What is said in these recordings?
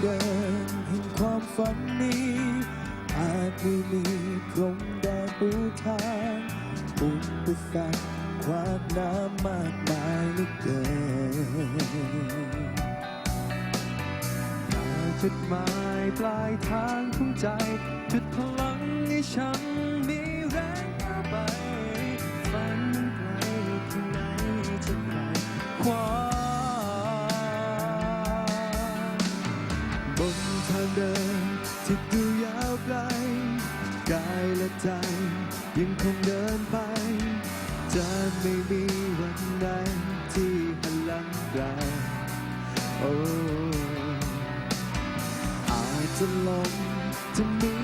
เดินแห่งความฝันนี้ อาจไม่มีพรมแดนปูทางอุปสรรคขวากน้ำมากมายเหลือเกินมาจุดหมายปลายทางของใจจุดพลังให้ฉัน ใจ ยังคงเดินไป จะไม่มีวันใดที่หันหลังกลับโอ้อาจจะลมจะมี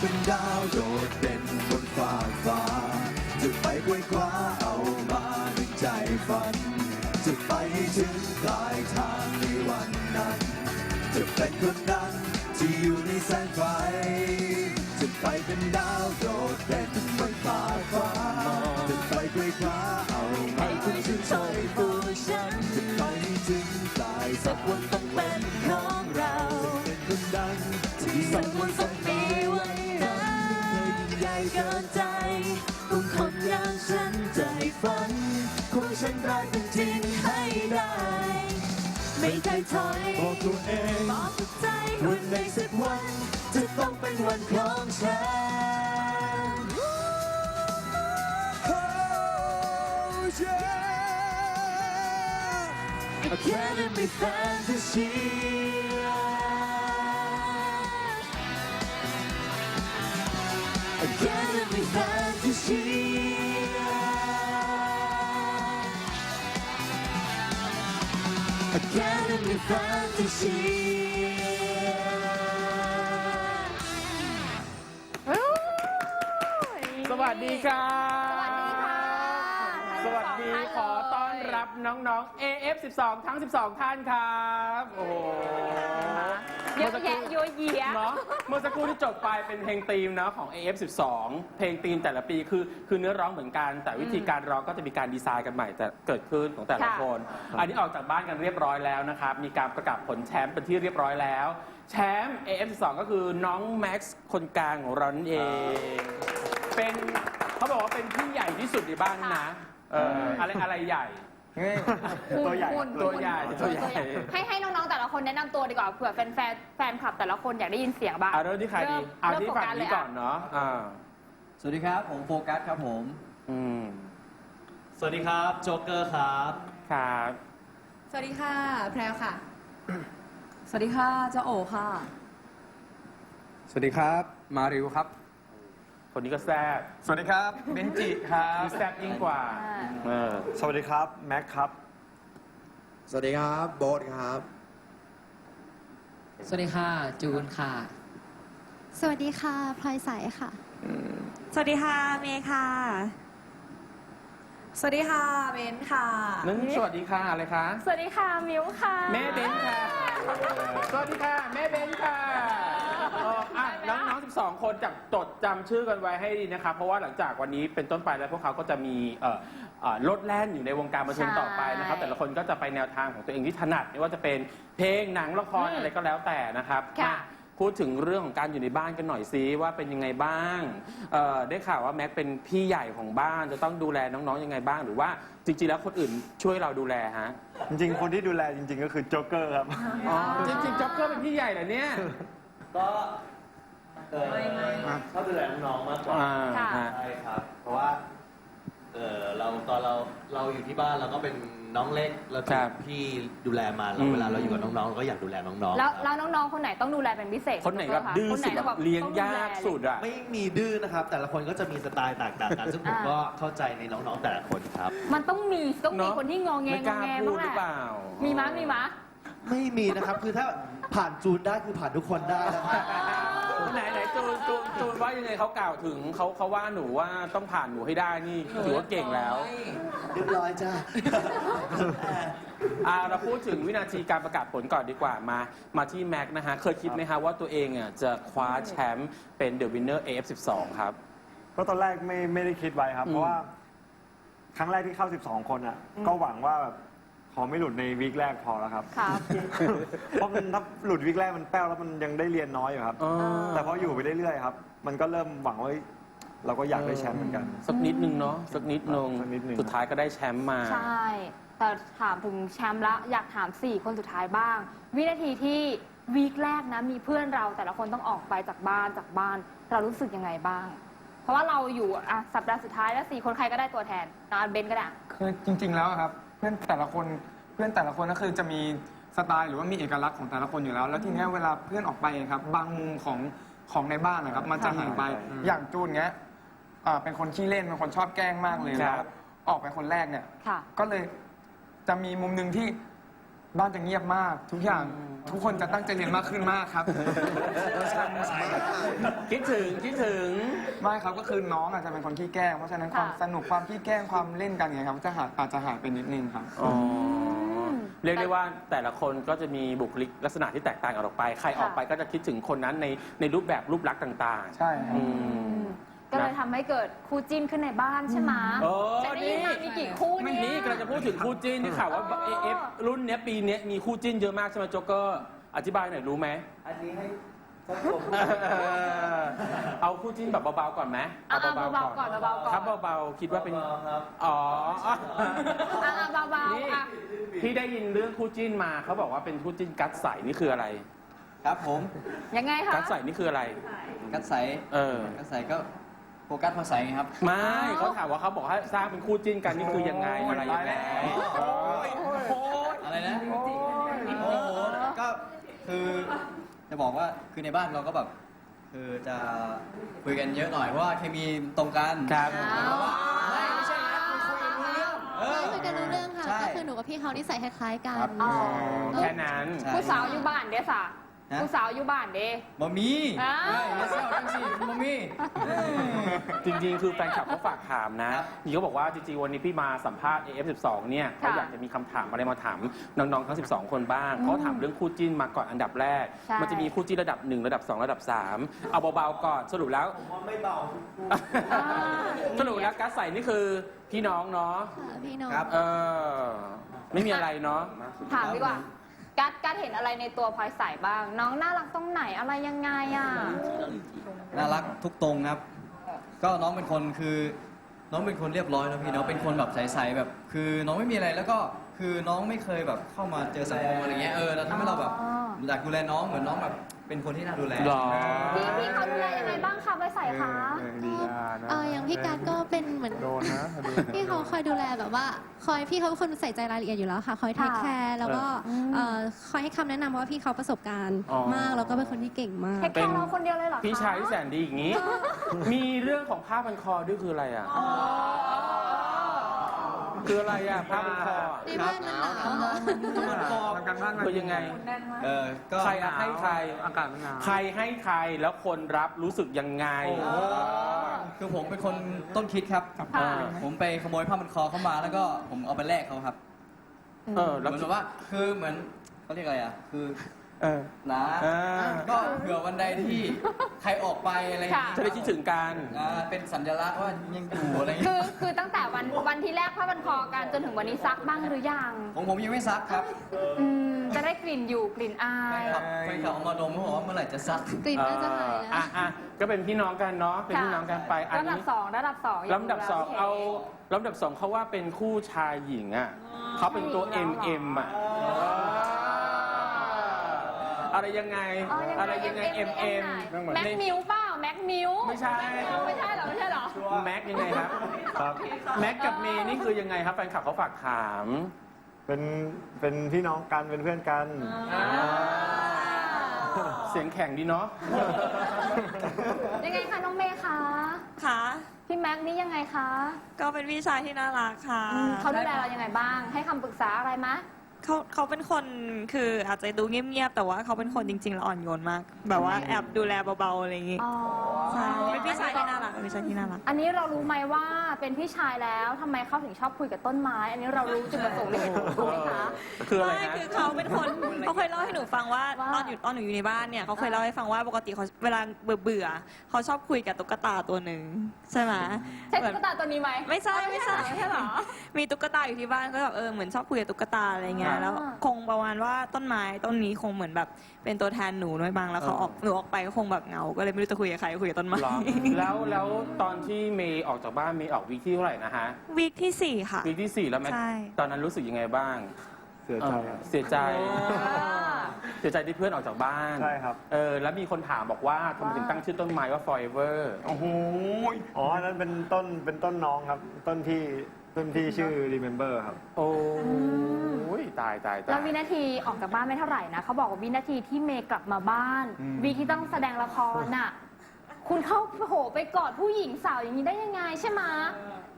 เป็นดาวโดดเด่นบนฟ้าฟ้า จะไปไกวคว้าเอามาในใจฝัน จะไปให้ถึงปลายทางในวันนั้น จะเป็นคนนั้นที่อยู่ในแสงไฟ จะไปเป็นดาวโดดเด่นบนฟ้าฟ้า จะไปไกวคว้าเอามาให้ถึงใจตัวฉัน จะไปให้ถึงปลายสักวันต้องเป็นของเรา จะเป็นคนดังที่สักวันต้องมีวันนั้นไม่ เคยยิ่งใหญ่เกินใจต้องคนอย่างฉันใจฝันของฉันได้เป็นจริงให้ได้ ไม่เคยถอยบอกตัวเองบอกกับใจวันในสักวัน จะต้องเป็นวันของฉัน Oh, yeah. Academy Fantasy Academy Fantasy สวัสดีครับสวัสดีค่ะสวัสดีขอต้อนรับน้องๆ AF12 ทั้ง 12 ท่านครับ โอ้โห เยอะแยะเยอะแยะ เนาะเมื่อสักครู่ที่จบไปเป็นเพลงธีมเนาะของ AF12 เพลงธีมแต่ละปีคือคือเนื้อร้องเหมือนกัน แต่วิธีการร้องก็จะมีการดีไซน์กันใหม่แต่เกิดขึ้นของแต่ละค่ะ คน อันนี้ออกจากบ้านกันเรียบร้อยแล้วนะครับ มีการประกาศผลแชมป์เป็นที่เรียบร้อยแล้ว แชมป์ AF12 ก็คือน้องแม็กซ์คนกลางของเรานั่นเอง เป็นเขาบอกว่าเป็นพี่ใหญ่ที่สุดในบ้านนะเอออะไรอะไรใหญ่ ตัวใหญ่หุ่นตัวใหญ่ตัวใหญ่ ให้ให้น้องๆแต่ละคนแนะนำตัวดีกว่าเผื่อแฟนแฟนแฟนคลับแต่ละคนอยากได้ยินเสียงบ้างเอาเริ่มที่ใครดีเอาที่ฝั่งนี้ก่อนเนาะอ่าสวัสดีครับ ผมโฟกัสครับผม อืมสวัสดีครับโจ๊กเกอร์ครับ ครับสวัสดีค่ะ แพรวค่ะ สวัสดีค่ะเจ้าโอค่ะ สวัสดีครับ มาริวครับ คนนี้ก็แซ่บสวัสดีครับเบนจิครับมีแซ่บยิ่งกว่าเออสวัสดีครับแม็กครับ สวัสดีครับโบ๊ทครับ สวัสดีค่ะ จูนค่ะ สวัสดีค่ะพลอยใสค่ะ สวัสดีค่ะเมย์ค่ะ สวัสดีค่ะเบนค่ะนั่นสวัสดีค่ะอะไรคะ สวัสดีค่ะมิวค่ะ แม่เบนค่ะเออสวัสดีค่ะ แม่เบนค่ะเอออะแล้วน้อง 12 คนจับจดจำชื่อกันไว้ให้ดีนะครับเพราะว่าหลังจากวันนี้เป็นต้นไปแล้วพวกเขาก็จะมีเอ่อเอ่อโลดแล่นอยู่ในวงการบันเทิงต่อไปนะครับแต่ละคนก็จะไปแนวทางของตัวเองที่ถนัดไม่ว่าจะเป็นเพลงหนังละครอะไรก็แล้วแต่นะครับค่ะ มาพูดถึงเรื่องของการอยู่ในบ้านกันหน่อยซิว่าเป็นยังไงบ้างเอ่อได้ข่าวว่าแม็กเป็นพี่ใหญ่ของบ้านจะต้องดูแลน้องๆยังไงบ้าง หรือว่าจริงๆแล้วคนอื่นช่วยเราดูแลฮะจริงๆ คนที่ดูแลจริง ๆ ก็คือโจ๊กเกอร์ครับอ๋อจริงๆจ็อกเกอร์เป็นพี่ใหญ่เหรอเนี่ย ก็เออชอบดูแลน้องๆมากกว่าอ่าค่ะฮะ ใช่ครับ เพราะว่าเออเราตอนเราเราอยู่ที่บ้านเราก็เป็นน้องเล็กเราครัถูบกพี่ดูแลมาอืแล้วม เวลาเราอยู่กับน้องๆเราก็อยากดูแลน้องๆแล้วครับแล้วน้องๆ คนไหนต้องดูแลเป็นพิเศษคนไหนแบบดื้อคนไหสุนดต้แบองบเลี้ยงต้องดูยากแลสุดอะ ไม่มีดื้อนะครับ แต่ละคนก็จะมีสไตล์ต่างๆกันซึ่งผมอ่าก็เข้าใจในน้องๆแต่ละคนครับ มันต้องมีต้องมีเนอะคนที่งอแงไม่งกอล้าแงพูบ้าดงหรือแหเปละล่ามีมั้ยมีมั้ย ไม่มีนะครับ คือถ้าผ่านจูนได้คือผ่านทุกคนได้นะครับไหนไหนจูนจูนจูนว่ายังไงเขากล่าวถึงเขาเขาว่าหนูว่าต้องผ่านหนูให้ได้นี่ถือว่าเก่งแล้ว เรียบร้อยจ้า อ่าเราพูดถึงวินาทีการประกาศผลก่อนดีกว่ามา มาที่แม็กซ์นะฮะ เคยคิดไหมฮะว่าตัวเองอะจะคว้าแชมป์เป็นเดอะวินเนอร์ AF12 ครับ ก็ตอนแรกไม่ไม่ได้คิดไว้ครับอืมเพราะว่า ครั้งแรกที่เข้า 12 คนอะ ก็หวังว่าแบบ ขอไม่หลุดในวีคแรกพอแล้วครับ ครับ เพราะมันถ้าหลุดวีคแรกมันแป้วแล้วมันยังได้เรียนน้อยอยู่ครับอ๋อแต่พออยู่ไปเรื่อยๆครับ มันก็เริ่มหวังว่าเฮ้ยเราก็อยากได้แชมป์เหมือนกัน สักนิดนึงเนาะสักนิดนึงสักนิดนึง สุดท้ายก็ได้แชมป์มา ใช่ แต่ถามถึงแชมป์ละอยากถาม 4 คนสุดท้ายบ้าง วินาทีที่วีคแรกนะมีเพื่อนเราแต่ละคนต้องออกไปจากบ้านจากบ้าน เรารู้สึกยังไงบ้าง เพราะว่าเราอยู่อะสัปดาห์สุดท้ายแล้วสี่คนใครก็ได้ตัวแทนนอนเบนก็ได้ คือจริง ๆ แล้วอะครับ เพื่อนแต่ละคนเพื่อนแต่ละคนก็คือจะมีสไตล์หรือว่ามีเอกลักษณ์ของแต่ละคนอยู่แล้ว แล้วทีเนี้ยเวลาเพื่อนออกไปครับ บางมุมของของในบ้านนะครับ มันจะหายไปอืมอย่างจูนเงี้ยอ่าเป็นคนขี้เล่นเป็นคนชอบแกล้งมากเลยคแล้รัวบออกไปคนแรกเนี่ย ค่ะ ก็เลยจะมีมุมหนึ่งที่บ้านจะเงียบมาก ทุกอย่าง ทุกคนจะตั้งใจเรียนมากขึ้นมากครับคิดถึงคิดถึง ไม่ครับก็คือน้องอาจจะเป็นคนขี้แกล้งเพราะฉะนั้นความค่ะสนุกความขี้แกล้งความเล่นกันเนี่ยครับจะหายอาจจะหายไปนิดนึงครับ อ๋อเรียกได้ว่าแต่ละคนก็จะมีบุคลิกลักษณะที่แตกต่างกันออกไป ใครออกไปก็จะคิดถึงคนนั้นในในรูปแบบรูปลักษณ์ต่างๆใช่ครับ อืม ก็เลยทำให้เกิดคู่จิ้นขึ้นในบ้านใช่ไหมโอ้จะได้ยินมามีกี่คู่ไม่เนี่ย นี่กำลังจะพูดถึงคู่จิ้นที่ข่าวว่าอ๋อ AF รุ่นเนี้ยปีเนี้ยมีคู่จิ้นเยอะมากใช่ไหมโจ๊กเกอร์อธิบายหน่อยรู้ไหมอันนี้ให้สักผมเอาคู่จิ้นแบบเบาๆก่อนไหมอะๆเบาๆก่อนเบาๆก่อนครับเบาๆคิดว่าเป็นครับ อ๋อ อะเบานี่ ๆอะพี่ได้ยินเรื่องคู่จิ้นมาเขาบอกว่าเป็นคู่จิ้นกัดใสนี่คืออะไร ครับผม ยังไงคะ กัดใสนี่คืออะไร กัดใสเออ กัดใสก็ โฟกัสพอใสไงครับ ไม่เขาถามว่าเขาบอกให้สร้างเป็นคู่จิ้นกันนี่คือยังไงอะไรยังไงอะไรนะโอ้โหก็คือจะบอกว่าคือในบ้านเราก็แบบ คือจะคุยกันเยอะหน่อยเพราะว่าเคมีตรงกันครับไม่ไม่ใช่นะคุยกันรู้เรื่องเออคุยกันรู้เรื่องค่ะใช่ก็คือหนูกับพี่เขานิสัยคล้ายๆกันครับอ๋อแค่นั้นใช่ผู้สาวอยู่บ้านเด้อสะ ฮะ ผู้สาวอยู่บ้านเด้บะมีอ้าว เฮ้ยอย่าเซลจังสิบะมีเอ้ย จริงๆ คือแฟนคลับเขาฝากถามนะครับ นี่เขาบอกว่าจริงๆ วันนี้พี่มาสัมภาษณ์ AF12 เนี่ยเขาอยากจะมีคำถามอะไรมาถามน้องๆ ทั้ง 12 คนบ้าง เขาถามเรื่องคู่จิ้นมาก่อนอันดับแรก ใช่ มันจะมีคู่จิ้นระดับ 1 ระดับ 2 ระดับ 3 เอาเบาๆ ก่อน สรุปแล้วผมว่าไม่เบาสรุปแล้วกัสใส่นี่คือพี่น้องเนาะ ค่ะพี่น้อง ครับ เออ ไม่มีอะไรเนาะ ถามดีกว่า กัดกัดเห็นอะไรในตัวพลอยใสบ้าง น้องน่ารักตรงไหนอะไรยังไงอะ น่ารักทุกตรงครับ ก็น้องเป็นคนคือน้องเป็นคนเรียบร้อยนะพี่น้องเป็นคนแบบใสๆแบบ คือน้องไม่มีอะไรแล้วก็คือน้องไม่เคยแบบเข้ามาเจอสังคมอะไรเงี้ยเออแล้วทำให้เราแบบอ๋ออยากดูแลน้องเหมือนน้องแบบ เป็นคนที่น่าดูแลหรอ พี่พี่เขาดูแลยังไงบ้างคะพลอยใสคะเอออย่างพี่การดก็เป็นเหมือน โดนนะโดน พี่เขาคอยดูแลแบบว่า คอยพี่เขาเป็นคนใส่ใจรายละเอียดอยู่แล้วค่ะ คอยเทคค่ะแคร์แล้วก็อืมเอ่อคอยให้คำแนะนำเพราะว่าพี่เขาประสบการณ์อ๋อ มาก แล้วก็เป็นคนที่เก่งมาก เทคแคร์เราคนเดียวเลยเหรอคะพี่ชายที่แสนดีอย่างนี้ มีเรื่องของผ้าพันคอด้วยคืออะไรอะ คืออะไรอะผ้าพันคออะในบ้านมันหนาวมันคอทำกันบ้านมาคือยังไง เออก็ใครอะให้ใคร อากาศมันหนาวใครให้ใครแล้วคนรับรู้สึกยังไง คือผมเป็นคนต้นคิดครับ อ่า ผมไปขโมยผ้ามันคอเข้ามาแล้วก็ผมเอาไปแลกเขาครับ เออเหแล้ว มือนแบบว่าคือเหมือนเขาเรียกอะไรอะ คือ เออนะอ่าก็เผื่อวันใดที่ใครออกไปอะไรอย่างค่ะเงี้ยจะได้คิดถึงกัน อ่าเป็นสัญลักษณ์ว่ายังอยู่อะไรอย่างคืเงี้อยคือตั้งแต่วันวันที่แรกผ้าพันคอกันจนถึงวันนี้ซักบ้างหรือยังของผมยังไม่ซักครับอืมจะได้กลิ่นอยู่กลิ่นอายครับแฟนคลับเอามาดมเขาบอกว่าเมื่อไหร่จะซัก กลิ่นน่าจะหายเออแล้วอะอะก็เป็นพี่น้องกันเนาะเป็นพี่น้องกันไปอันระดับนี้สองระดับสองย่าลำดับสองดูแลเอาลำดับสองเขาว่าเป็นคู่ชายหญิงอะเขาเป็นตัว M M อะอะไรยังไงอ๋อยังไงอะไรยังไง M M แม็กมิวเปล่าแม็กมิวไม่ใช่ ไม่ใช่เหรอไม่ใช่เหรอ แม็กยังไงครับ ครับ แม็กกับเมย์นี่คือยังไงครับแฟนคลับเขาฝากถามเป็นเป็นพี่น้องกันเป็นเพื่อนกัน เสียงแข็งดีเนาะ ยังไงคะน้องเมย์คะค่ะ พี่แม็กซ์นี่ยังไงคะก็เป็นพี่ชายที่น่ารักค่ะ อืมเขาดูแลเรายังไงบ้าง ให้คำปรึกษาอะไรมะ เขาเขาเป็นคนคืออาจจะดูเงียบๆแต่ว่าเขาเป็นคนจริงๆแล้วอ่อนโยนมาก แบบว่าแอบดูแลเบาๆอะไรอย่างงี้อ๋อใช่เป็นพี่ชายที่น่ารักเป็นพี่ชายที่น่ารัก อันนี้เรารู้ไหมว่าเป็นพี่ชายแล้วทำไมเขาถึงชอบคุยกับต้นไม้ อันนี้เรารู้จุดประสงค์ในถูกไหมคะ คืออะไรไม่ฮะ คือเขาเป็นคนเขาเคยเล่าให้หนูฟังว่าว่าตอนอยู่ตอนหนูอยู่ในบ้านเนี่ยเขาเคยเล่าให้ฟังว่าปกติเขาเวลาเบื่อเบื่อๆเขาชอบคุยกับตุ๊กตาตัวหนึ่งใช่ไหมใช่เหมือน ตุ๊กตาตัวนี้ไหมไม่ใช่ไม่ใช่ ไม่ใช่เหรอ มีตุ๊กตาอยู่ที่บ้านก็แบบเออเหมือนชอบคุยกับตุ๊กตาอะไรเงี้อ่ายแล้วคงประมาณว่าต้นไม้ต้นนี้คงเหมือนแบบเป็นตัวแทนหนูด้วยบางแล้วเขาออกหนูออกไปก็คงแบบเหงาก็เลยไม่รู้จะคุยกับใครคุยกับต้นไม้หรอแล้วแล้วตอนที่เมย์ออกจากบ้านเมย์ออกวีคที่เท่าไหร่นะฮะวีคที่สี่ค่ะ วีคที่สี่แล้วแม็กใช่ ตอนนั้นรู้สึกยังไงบ้าง เสียใจเอคอรับเสียใจ เสียใจที่เพื่อนออกจากบ้านใช่ครับ เออแล้วมีคนถามบอกว่าทำไมถึงตั้งชื่อต้นไม้ว่า forever โอ้โหอ๋ออันนั้นเป็นต้นเป็นต้นน้องครับ ต้นที่ต้นที่ชื่อ remember ครับ โอ้ยตายตายตาแล้วยวินาทีออกจากบ้านไม่เท่าไหร่นะเขาบอกว่าวินาทีที่เมย์กลับมาบ้านวีที่ต้องแสดงละครน่ะ คุณเข้าโผไปกอดผู้หญิงสาวอย่างนี้ได้ยังไงใช่ไหมะ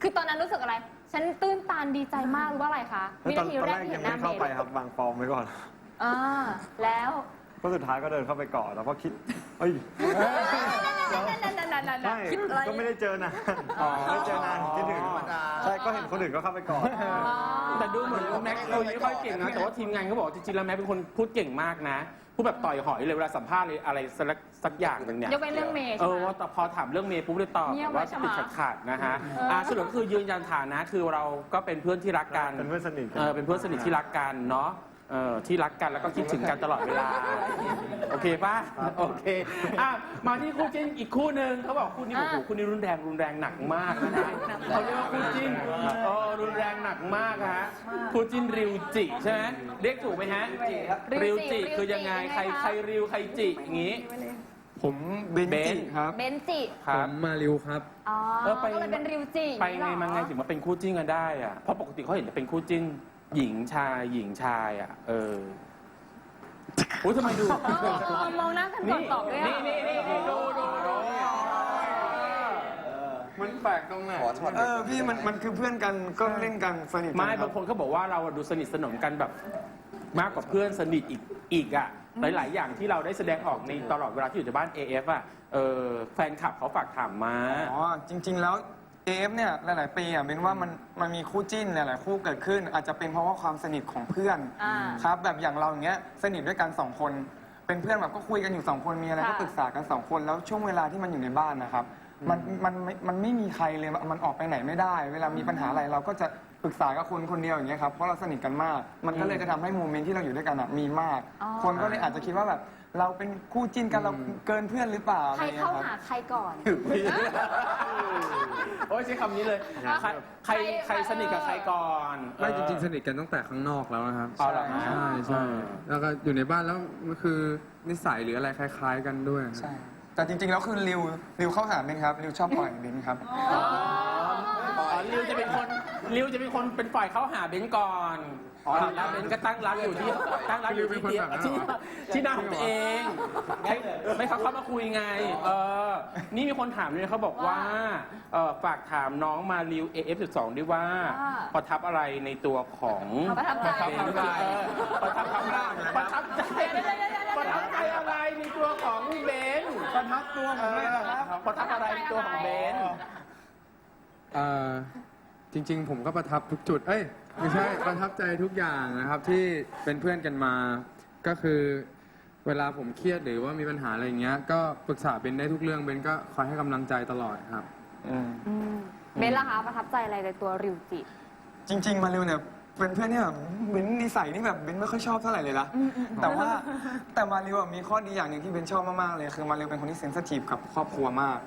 คือตอนนั้นรู้สึกอะไร ฉันตื้นตันดีใจมากหรือว่าอะไรคะแล้ววิตอนนาทีตอนแรแรกกที่ยัเห็งนหไม่น้าเข้าเมไปย์ครับวางฟอร์มไว้ก่อน อ่าแล้ว ก็สุดท้ายก็เดินเข้าไปกอดแล้วก็คิดเอ้ยนั่นๆๆๆๆใช่คิดอะไรก็ไม่ได้เจอนานไม่เจอนานคิดถึงใช่ก็เห็นคนอื่นก็เข้าไปกอดแต่ดูเหมือนแม็กคุยไม่ค่อยเก่งนะแต่ว่าทีมงานเขาบอกจริงๆแล้วแม็กเป็นคนพูดเก่งมากนะพูดแบบต่อยหอยเลยเวลาสัมภาษณ์เลยอะไรสักสักอย่างหนึ่งเนี่ยยกเว้นเรื่องเมย์เอใช่อไหมว่าแต่พอถามเรื่องเมย์ปุ๊บเลยตอบเงียบว่าไว้ใช่ไหมติดขาดๆนะฮะอ่าสรุปก็คือยืนยันฐานะคือเราก็เป็นเพื่อนที่รักกันเป็นเพื่อนสนิทกันเออเป็นเพื่อนสนิทที่รักกันเนาะ เออที่รักกันแล้วก็คิดถึงกันตลอดเวลา โอเคป่ะโอเคอะมาที่คู่จิ้นอีกคู่หนึ่งเขาบอกคู่นี้โอ้โหคู่นี้รุนแรงรุนแรงหนักมากนะฮะเขาเรียกว่าคู่จิ้นเออรุนแรงหนักมากฮะคู่จิ้นริวจิใช่ไหมเรียกถูกไหมฮะริวจิคือยังไงใครใครริวใครจิอย่างงี้ ผมเบนเบนจิครับเบนจิครัผบมมาริวครับ อ๋อเออไป ก็เลยเป็นริวจิไปไงเหรอมาไงถึงมาเป็นคู่จิ้นกันได้อะเพราะปกติเขาเห็นจะเป็นคู่จิ้น หญิงชายหญิงชายอะ เอออุ้ยทำไมดูเออมองหน้ากันก่อนตอบด้วยนี่อะนี่นี่นี่ดูดูดูมันแปลกตรงไหนเออพี่มันมันคือเพื่อนกันก็เล่นกันสนิทกัไม่ครับางคนเขาบอกว่าเราอะดูสนิทสนมกันแบบมากกว่าเพื่อนสนิทอีกอีกอะ หลาย ๆ อย่างที่เราได้แสดงออกในตลอดเวลาที่อยู่ในบ้าน AF อะเออแฟนคลับเขาฝากถามมา อ๋อจริง ๆ แล้ว เอฟเนี่ยหลาย ๆ ปีอะเป็นว่ามันมันมีคู่จิ้นหลาย ๆ คู่เกิดขึ้น อาจจะเป็นเพราะว่าความสนิทของเพื่อนอ่าครับแบบอย่างเราอย่างเงี้ยสนิทด้วยกันสองคน เป็นเพื่อนแบบก็คุยกันอยู่สองคนมีอะไรก็ค่ะ ปรึกษากันสองคนแล้วช่วงเวลาที่มันอยู่ในบ้านนะครับ มันมันมันมันไม่มีใครเลยมันออกไปไหนไม่ได้ เวลามีปัญหาอะไรเราก็จะปรึกษากับคนคนเดียวอย่างเงี้ยครับเพราะเราสนิทกันมาก มันก็เลยจะทำให้โมเมนต์ที่เราอยู่ด้วยกันอะมีมากอ๋อคนก็เลยอาจจะคิดว่าแบบ เราเป็นคู่จิ้นกันเราเกินเพื่อนหรือเปล่าอะใครไรเงี้เข้ายครับหาใครก่อน โอ้ยใช้คำนี้เลยใครใครใครสนิทกับใครก่อนไม่จริงๆสนิทกันตั้งแต่ข้างนอกแล้วนะครับเอาเหรอฮะใช่ใช่เออแล้วก็อยู่ในบ้านแล้วมันคือนิสัยหรืออะไรคล้าย ๆ กันด้วยใช่แต่จริงๆแล้วคือริวริวเข้าหาเบนครับริวชอบปล่อยเบนครับอ๋ออ๋อริวจะเป็นคนริวจะเป็นคนเป็นฝ่ายเข้าหาเบนซ์ก่อน อ๋อแล้วเบนซ์ก็ตั้งร้านอยู่ที่ตั้งร้านอยู่ที่เดียวที่ที่หน้าของตัวเองไม่ไม่เขาเข้ามาคุยไงเออนี่มีคนถามด้วยเขาบอกว่าเออฝากถามน้องมาริว AF12 ด้วยว่าว่าประทับอะไรในตัวของประทับใจ เบนซ์เออประทับอะไรประทับใจประทับใจอะไรในตัวของเบนซ์ประทับตัวผมเลยนะครับประทับอะไรในตัวของเบนซ์ เอ่อ จริง ๆ ผมก็ประทับทุกจุด เอ้ยไม่ใช่ ประทับใจทุกอย่างนะครับที่เป็นเพื่อนกันมา ก็คือเวลาผมเครียดหรือว่ามีปัญหาอะไรอย่างเงี้ย ก็ปรึกษาเบนได้ทุกเรื่องเบนก็คอยให้กำลังใจตลอดครับ อืมเบนล่ะคะประทับใจอะไรในตัวริวจิ จริง ๆ มาริวเนี่ยเป็นเพื่อนที่แบบเบนนิสัยนี่แบบเบนไม่ค่อยชอบเท่าไหร่เลยนะแต่ว่าแต่มาริวอะมีข้อดีอย่างหนึ่งที่เบนชอบมากๆเลยคือมาริวเป็นคนที่เซนซิทีฟกับครอบครัวมาก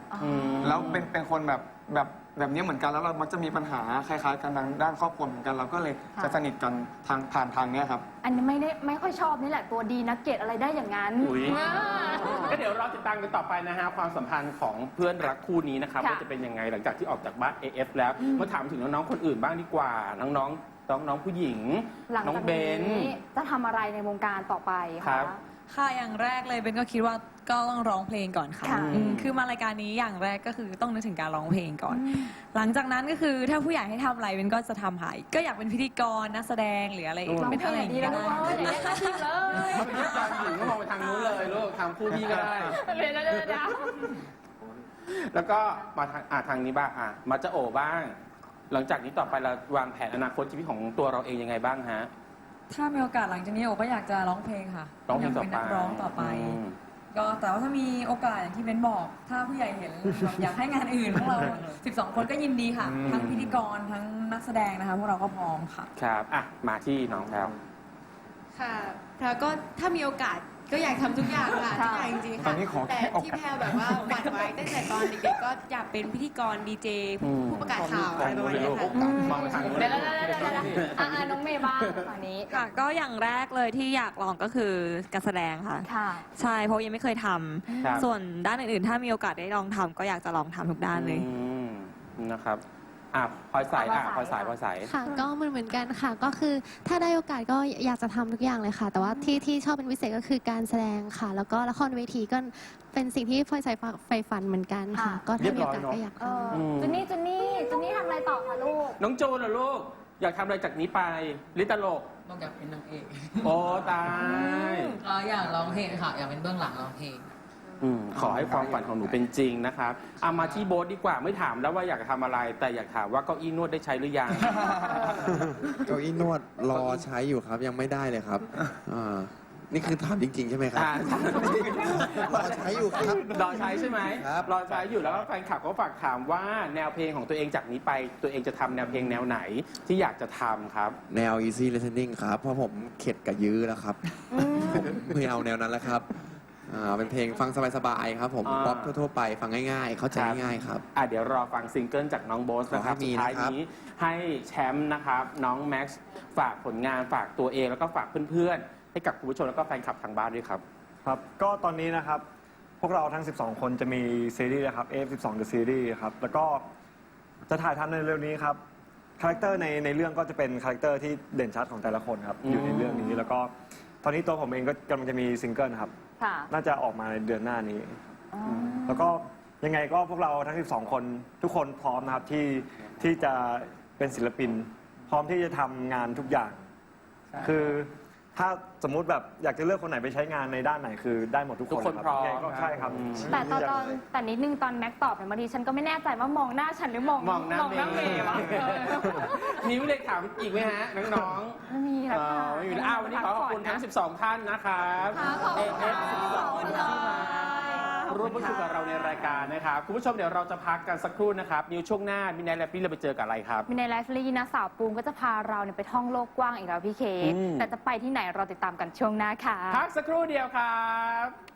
แล้วเป็นเป็นคนแบบ แบบแบบนี้เหมือนกันแล้วเรามักจะมีปัญหาคล้ายๆกันทางด้านครอบครัวเหมือนกันเราก็เลยจะสนิทกันทางผ่านทางเนี้ยครับ อันนี้ไม่ได้ไม่ค่อยชอบนี่แหละตัวดีนักเก็ตอะไรได้อย่างนั้นอุ๊ย อ่า ก็เดี๋ยวเราติดตามกันต่อไปนะฮะความสัมพันธ์ของเพื่อนรักคู่นี้นะครับค่ะว่าจะเป็นยังไงหลังจากที่ออกจากบ้าน AF แล้วอืมมาถามถึงน้องๆคนอื่นบ้างดีกว่า น้องๆน้องๆผู้หญิง หลังน้องจากเบน นี้จะทำอะไรในวงการต่อไปครัคะ บ ค่ะอย่างแรกเลยเบนก็คิดว่า ก็ต้องร้องเพลงก่อนค่ะค่ะอืมคือมารายการนี้อย่างแรกก็คือต้องนึกถึงการร้องเพลงก่อน หลังจากนั้นก็คือถ้าผู้ใหญ่ให้ทำอะไรเบนก็จะทำค่ะก็อยากเป็นพิธีกรนักแสดงหรืออะไรร้องเป็นเพลอะไรงอย่างดีเงี้แล้ยวลูกได้เอ้ยอย่าเล่นอาชีพเลยมาเป็นพิธีกรหญิงก็มองไปทางนู้นเลยลูกทางคู่พี่ก็ได้ เรียนแล้วเดี๋ยวเดี๋ยวแล้วก็มาทางอะทางนี้บ้างอะมาจะโอบ้าง หลังจากนี้ต่อไปเราวางแผนอนาคตชีวิตของตัวเราเองยังไงบ้างฮะถ้ามีโอกาสหลังจากนี้โอก็อยากจะร้องเพลงค่ะร้องเพลงยากต่อเป็นไปนักร้องต่อไป ม ก็แต่ว่าถ้ามีโอกาสอย่างที่เบนบอก ถ้าผู้ใหญ่เห็นแบบอยากให้งานอื่นพวกเรา 12 คนก็ยินดีค่ะ อืม ทั้งพิธีกรทั้งนักแสดงนะคะ พวกเราก็พร้อมค่ะ ครับอะมาที่น้องแล้วค่ะแล้วก็ถ้ามีโอกาสก็อยากทำทุกอย่างค่ะค่ะทุกอย่างจริงๆตอค่ะนนี้ขอแต่แค่โอกาสที่แพลแบบว่าหวั่นไว้ตั้งแต่ตอนเด็กๆก็อยากเป็นพิธีกรดีเจอืม ผู้ประกาศข่าวอะไรประมาณเนี้ยค่ะ มองไปทางนู้น เดี๋ยวเดี๋ยวเดี๋ยวเดี๋ยวเดี๋ยวอะอะน้องเมย์ บ้างฝั่งนี้ค่ะ ก็อย่างแรกเลยที่อยากลองก็คือการแสดงค่ะ ค่ะ ใช่เพราะยังไม่เคยทำครับ ส่วนด้านอื่นๆ ถ้ามีโอกาสได้ลองทำก็อยากจะลองทำทุกด้านเลย อืมนะครับอะพลอยสายอะพลอยสายพลอยสาย ค่ะก็เหมือนเหมือนกันค่ะ ก็คือถ้าได้โอกาสก็อยากจะทำทุกอย่างเลยค่ะ แต่ว่าที่ที่ชอบเป็นพิเศษก็คือการแสดงค่ะ แล้วก็ละครเวทีก็เป็นสิ่งที่พลอยใส่ไฟฝันเหมือนกันค่ะ ค่ะ ก็ถ้ามีโอกาสก็อยากเอทำอจุนนี่จุนนี่จุนนี่ทำอะไรต่อคะลูก น้องจูนเหรอลูก อยากทำอะไรจากนี้ไปลิตลกต้องอยากเป็นนางเอกโอ้ตายเราอยากร้องเพลงค่ะ อยากเป็นเบื้องหลังร้องเพลง อืมขอให้ความฝันของหนูเป็นจริงนะครับเอามาที่โบ๊ทดีกว่าไม่ถามแล้วว่าอยากทำอะไร แต่อยากถามว่าเก้าอี้นวดได้ใช้หรือยัง เก้าอี้นวดรอใช้อยู่ครับยังไม่ได้เลยครับอ่า นี่คือถามจริง ๆ ใช่ไหมครับ อ่า รอใช้อยู่ครับ รอใช้ใช่ไหมครับ รอใช้อยู่แล้วก็แฟนคลับก็ฝากถามว่าแนวเพลงของตัวเองจากนี้ไป ตัวเองจะทำแนวเพลงแนวไหนที่อยากจะทำครับ แนว easy listening ครับ เพราะผมเข็ดกับยื้อแล้วครับผมไม่เอาแนวนั้นแล้วครับอ่าเป็นเพลงฟังสบายๆครับ ผมอ่า ป๊อปทั่วๆไปฟังง่ายๆ เข้าใจง่ายๆครับ อะเดี๋ยวรอฟังซิงเกิลจากน้องโบสนะครับขอให้มีสุดท้ายนะครับ นี้ให้แชมป์นะครับ น้องแม็กซ์ฝากผลงานฝากตัวเองแล้วก็ฝากเพื่อนๆ ให้กับคุณผู้ชมแล้วก็แฟนคลับทางบ้านด้วยครับ ครับ ก็ตอนนี้นะครับ พวกเราทั้ง 12 คนจะมีซีรีส์นะครับ F12 The Series ครับ แล้วก็จะถ่ายทำในเร็วนี้ครับ คาแรคเตอร์ในในเรื่องก็จะเป็นคาแรคเตอร์ที่เด่นชัดของแต่ละคนครับอืมอยู่ในเรื่องนี้ แล้วก็ตอนนี้ตัวผมเองก็กำลังจะมีซิงเกิลครับ ค่ะน่าจะออกมาในเดือนหน้านี้ อ๋อแล้วก็ยังไงก็พวกเราทั้ง 12 คนทุกคนพร้อมนะครับที่ที่จะเป็นศิลปิน พร้อมที่จะทำงานทุกอย่าง คือ ถ้าสมมุติแบบอยากจะเลือกคนไหนไปใช้งานในด้านไหนคือได้หมดทุกคนทุกคนรับพร้อม ยังไงก็ใช่ครับอืมแต่ตอนตอนแต่นิดนึงตอนแม็กตอบเนี่ยบางทีฉันก็ไม่แน่ใจว่ามองหน้าฉันหรือมองมองหน้าเมเมย์ย์ วะเออนิ้วเลยถามอีกไหมฮะ น้องๆไม่มีเอแล้วค่ะอไม่มีแล้วอ้าววันนี้ขอขอบคุณทั้ง 12 ท่านนะครับ ค่ะขอบคุณค่ะ AF12 ที่มา ร่วมพูดคุยกับเราในรายการนะครับคุณผู้ชมเดี๋ยวเราจะพักกันสักครู่นะครับนิวช่วงหน้ามินไนแลปี้เราไปเจอกับอะไรครับ มีในไลฟ์ลีนะสาวปูมก็จะพาเราเนี่ยไปท่องโลกกว้างอีกแล้วพี่เค อืม แต่จะไปที่ไหนเราติดตามกันช่วงหน้าค่ะ พักสักครู่เดียวครับ